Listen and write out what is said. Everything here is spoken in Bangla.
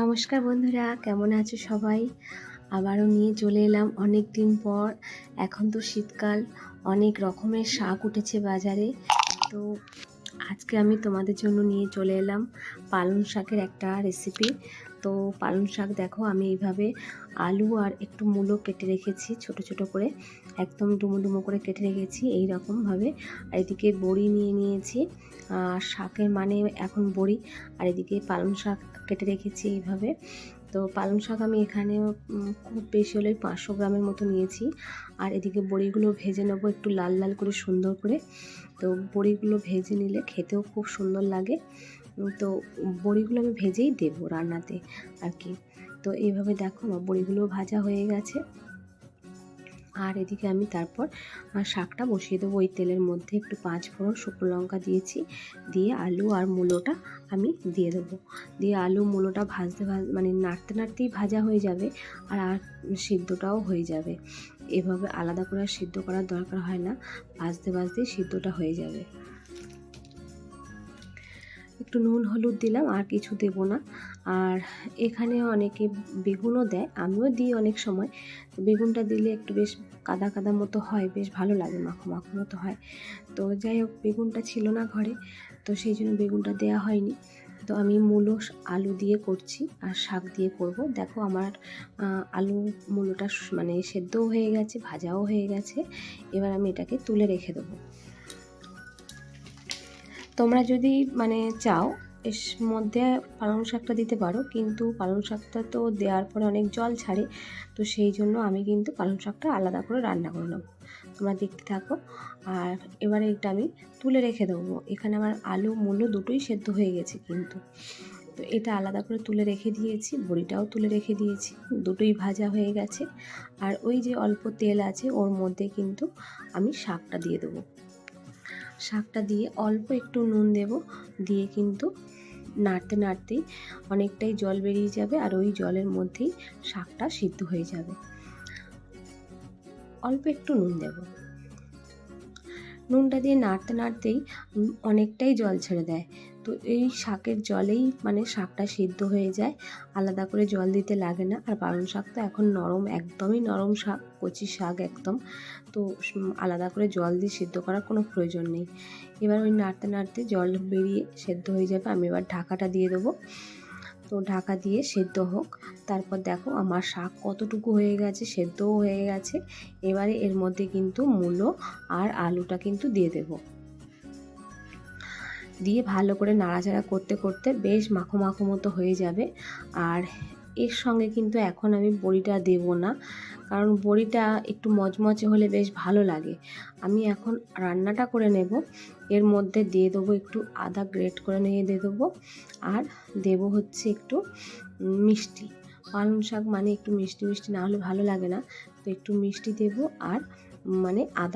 নমস্কার বন্ধুরা, কেমন আছো সবাই? আবারও নিয়ে চলে এলাম অনেক দিন পর। এখন তো শীতকাল, অনেক রকমের শাক উঠেছে বাজারে। তো আজকে আমি তোমাদের জন্য নিয়ে চলে এলাম পালং শাকের একটা রেসিপি তো পালং শাক দেখো, আমি এইভাবে আলু আর একটু মূলো কেটে রেখেছি, ছোট ছোট করে। একদম ডুমো ডুমো করে কেটে রেখেছি এই রকমভাবে আর এদিকে বড়ি নিয়ে নিয়েছি, আর শাকের মানে এখন বড়ি। আর এদিকে পালং শাক কেটে রেখেছি এইভাবে। তো পালং শাক আমি এখানে খুব বেশি হলে পাঁচশো গ্রামের মতো নিয়েছি। আর এদিকে বড়িগুলো ভেজে নেব একটু লাল লাল করে সুন্দর করে। তো বড়িগুলো ভেজে নিলে খেতেও খুব সুন্দর লাগে। তো বড়িগুলো আমি ভেজেই দেবো রান্নাতে আর কি। তো এইভাবে দেখো আমার বড়িগুলো ভাজা হয়ে গেছে। আর এদিকে আমি তারপর শাকটা বসিয়ে দেবো ওই তেলের মধ্যে। একটু পাঁচ ফোড়ন শুকনো লঙ্কা দিয়েছি, দিয়ে আলু আর মূলোটা আমি দিয়ে দেবো। দিয়ে আলু, মূলোটা ভাজতে ভাজ মানে নাড়তে নাড়তেই ভাজা হয়ে যাবে আর আর সিদ্ধটাও হয়ে যাবে। এভাবে আলাদা করে সিদ্ধ করার দরকার হয় না। ভাজতে ভাজতেই সিদ্ধটা হয়ে যাবে। একটু নুন হলুদ দিলাম, আর কিছু দেব না। আর এখানে অনেকে বেগুনও দেয়, আমিও দিই অনেক সময়। বেগুনটা দিলে একটু বেশ কাদা কাদা মতো হয়, বেশ ভালো লাগে, মাখো মাখো মতো হয়। তো যাই হোক, বেগুনটা ছিল না ঘরে, তো সেই জন্য বেগুনটা দেওয়া হয়নি। তো আমি মূলো আলু দিয়ে করছি, আর শাক দিয়ে করব। দেখো আমার আলু মূলোটা মানে সেদ্ধও হয়ে গেছে, ভাজাও হয়ে গেছে। এবার আমি এটাকে তুলে রেখে দেবো। তোমরা যদি মানে চাও, এর মধ্যে পালং শাকটা দিতে পারো, কিন্তু পালং শাকটা তো দেওয়ার পরে অনেক জল ছাড়ে, তো সেই জন্য আমি কিন্তু পালং শাকটা আলাদা করে রান্না করে নেব। তোমরা দেখতে থাকো। আর এবারে এটা আমি তুলে রেখে দেবো। এখানে আমার আলু মূল্য দুটোই সেদ্ধ হয়ে গেছে কিন্তু। তো এটা আলাদা করে তুলে রেখে দিয়েছি, বড়িটাও তুলে রেখে দিয়েছি, দুটোই ভাজা হয়ে গেছে। আর ওই যে অল্প তেল আছে, ওর মধ্যে কিন্তু আমি শাকটা দিয়ে দেবো। শাকটা দিয়ে অল্প একটু নুন দেব। দিয়ে কিন্তু নাড়তে নাড়তেই অনেকটাই জল বেরিয়ে যাবে আর ওই জলের মধ্যেই শাকটা সিদ্ধ হয়ে যাবে। অল্প একটু নুন দেব। নুনটা দিয়ে নাড়তে নাড়তেই অনেকটাই জল ছেড়ে দেয়। তো এই শাকের জলেই মানে শাকটা সিদ্ধ হয়ে যায়। আলাদা করে জল দিতে লাগে না। আর পালং শাক তো এখন নরম, একদমই নরম শাক, কচি শাক একদম। তো আলাদা করে জল দিয়ে সিদ্ধ করার কোনো প্রয়োজন নেই। এবার ওই নাড়তে নাড়তে জল বেরিয়ে সেদ্ধ হয়ে যাবে। আমি এবার ঢাকাটা দিয়ে দেবো। তো ঢাকা দিয়ে সেদ্ধ হোক। তারপর দেখো আমার শাক কতটুকু হয়ে গেছে, সেদ্ধও হয়ে গেছে। এবারে এর মধ্যে কিন্তু মূলো আর আলুটা কিন্তু দিয়ে দেব। দিয়ে ভালো করে নাড়াচাড়া করতে করতে বেশ মাখো মাখো মতো হয়ে যাবে। আর এর সঙ্গে কিন্তু এখন আমি বড়িটা দেব না, কারণ বড়িটা একটু মচমচে হলে বেশ ভালো লাগে। আমি এখন রান্নাটা করে নেব। এর মধ্যে দিয়ে দেবো একটু আদা গ্রেট করে নিয়ে দিয়ে দেবো। আর দেব হচ্ছে একটু মিষ্টি। পালং শাক মানে একটু মিষ্টি মিষ্টি না হলে ভালো লাগে না। তো একটু মিষ্টি দেবো আর মানে আদা